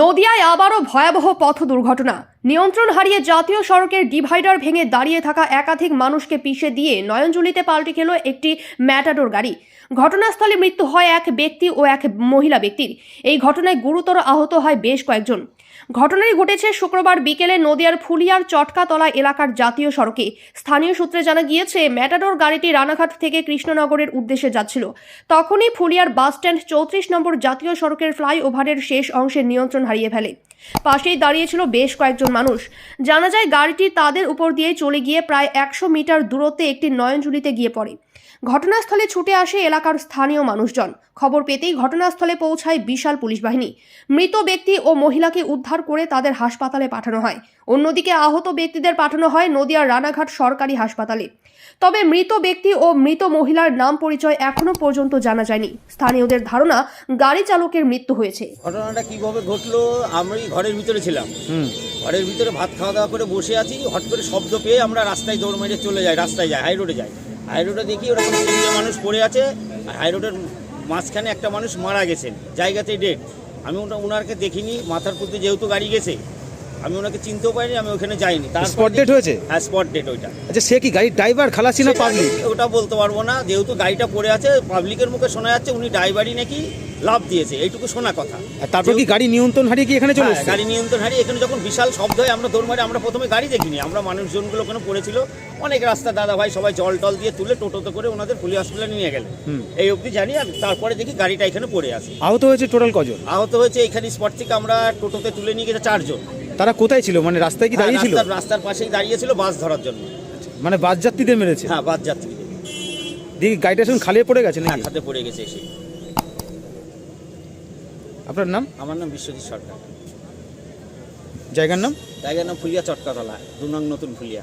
নদিয়ায় আবারও ভয়াবহ পথ দুর্ঘটনা। নিয়ন্ত্রণ হারিয়ে জাতীয় সড়কের ডিভাইডার ভেঙে দাঁড়িয়ে থাকা একাধিক মানুষকে পিষে দিয়ে নয়নজুলিতে পাল্টে খেল একটি ম্যাটাডোর গাড়ি। ঘটনাস্থলে মৃত্যু হয় এক ব্যক্তি ও এক মহিলা ব্যক্তির। এই ঘটনায় গুরুতর আহত হয় বেশ কয়েকজন। ঘটনাটি ঘটেছে শুক্রবার বিকেলে নদিয়ার ফুলিয়ার চটকাতলা এলাকার জাতীয় সড়কে। স্থানীয় সূত্রে জানা গিয়েছে, ম্যাটাডোর গাড়িটি রানাঘাট থেকে কৃষ্ণনগরের উদ্দেশ্যে যাচ্ছিল। তখনই ফুলিয়ার বাসস্ট্যান্ড চৌত্রিশ নম্বর জাতীয় সড়কের ফ্লাইওভারের শেষ অংশের নিয়ন্ত্রণ হারিয়ে ফেলে। পাশেই দাঁড়িয়েছিল বেশ কয়েকজন মানুষ। জানা যায় গাড়িটি তাদের উপর দিয়ে চলে গিয়ে প্রায় একশো মিটার দূরত্বে একটি নয়নজুলিতে গিয়ে পড়ে। ঘটনাস্থলে ছুটে আসে এলাকার স্থানীয় মানুষজন। খবর পেতেই ঘটনাস্থলে পৌঁছায় বিশাল পুলিশ বাহিনী। মৃত ব্যক্তি ও মহিলাকে উদ্ধার করে তাদের হাসপাতালে পাঠানো হয়। অন্যদিকে আহত ব্যক্তিদের পাঠানো হয় নদিয়ার রানাঘাট সরকারি হাসপাতালে। তবে মৃত ব্যক্তি ও মৃত মহিলার নাম পরিচয় এখনও পর্যন্ত জানা যায়নি। স্থানীয়দের ধারণা গাড়ি চালকের মৃত্যু হয়েছে। ঘটনাটা কীভাবে ঘটলো? আমি ঘরের ভিতরে ছিলাম। ঘরের ভিতরে ভাত খাওয়া দাওয়া করে বসে আছি হট করে শব্দ পেয়ে আমরা রাস্তায় দৌড় মেরে চলে যাই, রাস্তায় যাই হাই রোডে যাই। হাই রোডে দেখি ওরকম তিনটে মানুষ পড়ে আছে আর হাই রোডের মাঝখানে একটা মানুষ মারা গেছেন জায়গাতেই ডেট আমি ওটা ওনারকে দেখিনি, মাথার প্রতি যেহেতু গাড়ি গেছে আমি ওনাকে চিনতেও পারিনি আমি ওখানে যাইনি। তারপর স্পট ডেট হয়েছে? হ্যাঁ স্পট ডেট ওইটা। আচ্ছা সে কি গাড়ির ড্রাইভার খালাসি না পাবলিক ওটা বলতে পারব না যেহেতু গাড়িটা পড়ে আছে পাবলিকের মুখে শোনা যাচ্ছে উনি ড্রাইভারই নাকি লাভ দিয়েছে এইটুকু শোনা কথা। তারপর কি গাড়ি নিয়ন্ত্রণ হারিয়ে কি এখানে চলে হ্যাঁ, এসেছে? গাড়ি নিয়ন্ত্রণ হারিয়ে এখানে যখন বিশাল শব্দ হয় আমরা দৌড় মারি আমরা প্রথমে গাড়ি দেখিনি আমরা মানুষজনগুলো ওখানে পড়েছিল অনেক রাস্তা দাদা ভাই সবাই জল টল দিয়ে তুলে টোটোতে করে ওনাদের পুলিশ হসপিটালে নিয়ে গেলেন। হুম। এই অবধি জানি আর তারপরে দেখি গাড়িটা এখানে পড়ে আছে। আহত হয়েছে টোটাল কজন? আহত হয়েছে এখানে স্পট থেকে আমরা টোটোতে তুলে নিয়ে গেছে চারজন। তারা কোথায় ছিল? মানে রাস্তায় কি দাঁড়িয়ে ছিল হ্যাঁ, রাস্তার পাশেই দাঁড়িয়েছিল বাস ধরার জন্য। মানে বাস যাত্রীদের মেরেছে? হ্যাঁ বাস যাত্রীদের। দিয়ে গাড়িটা শুন খালিয়ে পড়ে গেছে হ্যাঁ নাকি খাতে পড়ে গেছে এসে। আপনার নাম? আমার নাম বিশ্বজিৎ সরকার। জায়গার নাম? জায়গার নাম ফুলিয়া চটকাতলা দু নং নতুন ফুলিয়া।